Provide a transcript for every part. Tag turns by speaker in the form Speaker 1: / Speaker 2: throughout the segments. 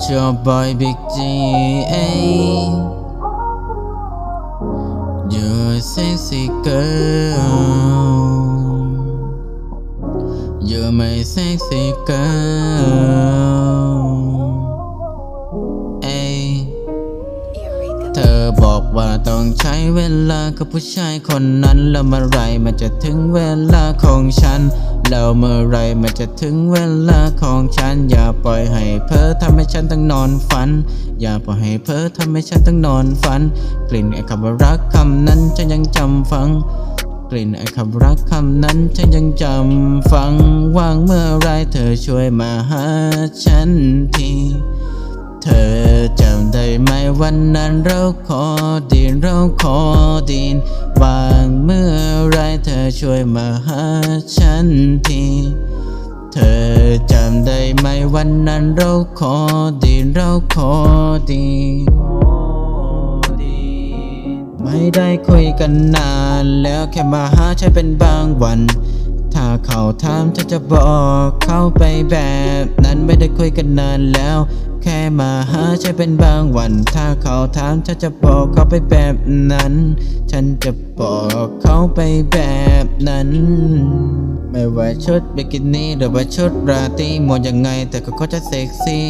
Speaker 1: It's your boy Big G. Ay. You're a sexy girl. You're my sexy girl. Ay. เธอบอกว่าต้องใช้เวลากับผู้ชายคนนั้น แล้วเมื่อไรมันจะถึงเวลาของฉัน แล้วเมื่อไรมันจะถึงเวลาของฉัน อย่าปล่อยให้เพ้อทำให้ฉันต้องนอนฝัน อย่าปล่อยให้เพ้อทำให้ฉันต้องนอนฝัน กลิ่นไอ้คำว่ารักคำนั้นฉันยังจำฟัง กลิ่นไอ้คำรักคำนั้นฉันยังจำฟังว่างเมื่อไรเธอช่วยมาหาฉันทีเธอจำได้ไหมวันนั้นเราขอดินเราขอดิน วางเมื่อไรเธอช่วยมาหาฉันที เธอจำได้ไหมวันนั้นเราขอดีเราขอดีไม่ได้คุยกันนานแล้วแค่มาหาฉันเป็นบางวัน ถ้าเขาถามฉันจะบอกเข้าไปแบบนั้นไม่ได้คุยกันนานแล้ว แค่มาหาฉันเป็นบางวัน ถ้าเขาถามฉันจะบอกเขาไปแบบนั้น ฉันจะบอกเขาไปแบบนั้น ไม่ว่าชุดบิกินี่หรือว่าชุดราตรีหมดยังไงแต่ก็จะเซ็กซี่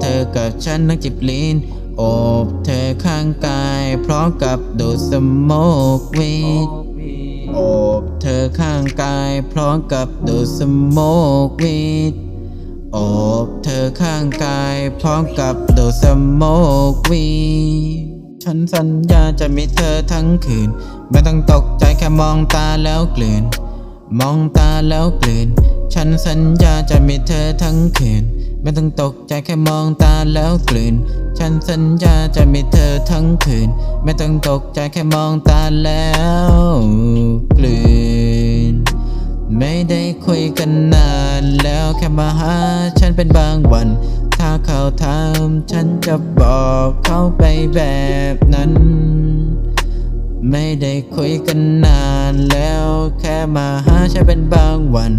Speaker 1: เธอกับฉันนั่งจิบลีนโอบเธอข้างกายพร้อมกับดูสโมกวีดโอบ เธอข้างกายพร้อมกับดูดสโมกวีดโอบเธอข้างกายพร้อมกับดูดสโมกวีดฉันสัญญาจะมีเธอทั้งคืน ไม่ต้องตกใจแค่มองตาแล้วกลืน มองตาแล้วกลืน ฉันสัญญาจะมีเธอทั้งคืน ไม่ต้องตกใจแค่มองตาแล้วกลืน ฉันสัญญาจะมีเธอทั้งคืน ไม่ต้องตกใจแค่มองตาแล้วกลืน ไม่ได้คุยกันนานแล้วแค่มาหาฉันเป็นบางวัน ถ้าเขาถามฉันจะบอกเขาไปแบบนั้น ไม่ได้คุยกันนานแล้วแค่มาหาฉันเป็นบางวัน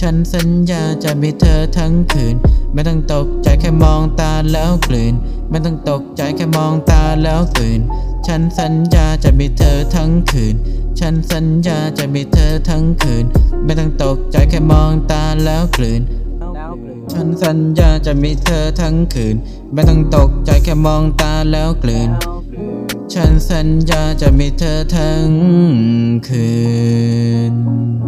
Speaker 1: ฉันสัญญาจะมีเธอทั้งคืน ไม่ต้องตกใจแค่มองตาแล้วกลืน ไม่ต้องตกใจแค่มองตาแล้วกลืนฉันสัญญาจะมีเธอทั้งคืน ฉันสัญญาจะมีเธอทั้งคืน ไม่ต้องตกใจแค่มองตาแล้วกลืน ฉันสัญญาจะมีเธอทั้งคืน ไม่ต้องตกใจแค่มองตาแล้วกลืน ฉันสัญญาจะมีเธอทั้งคืน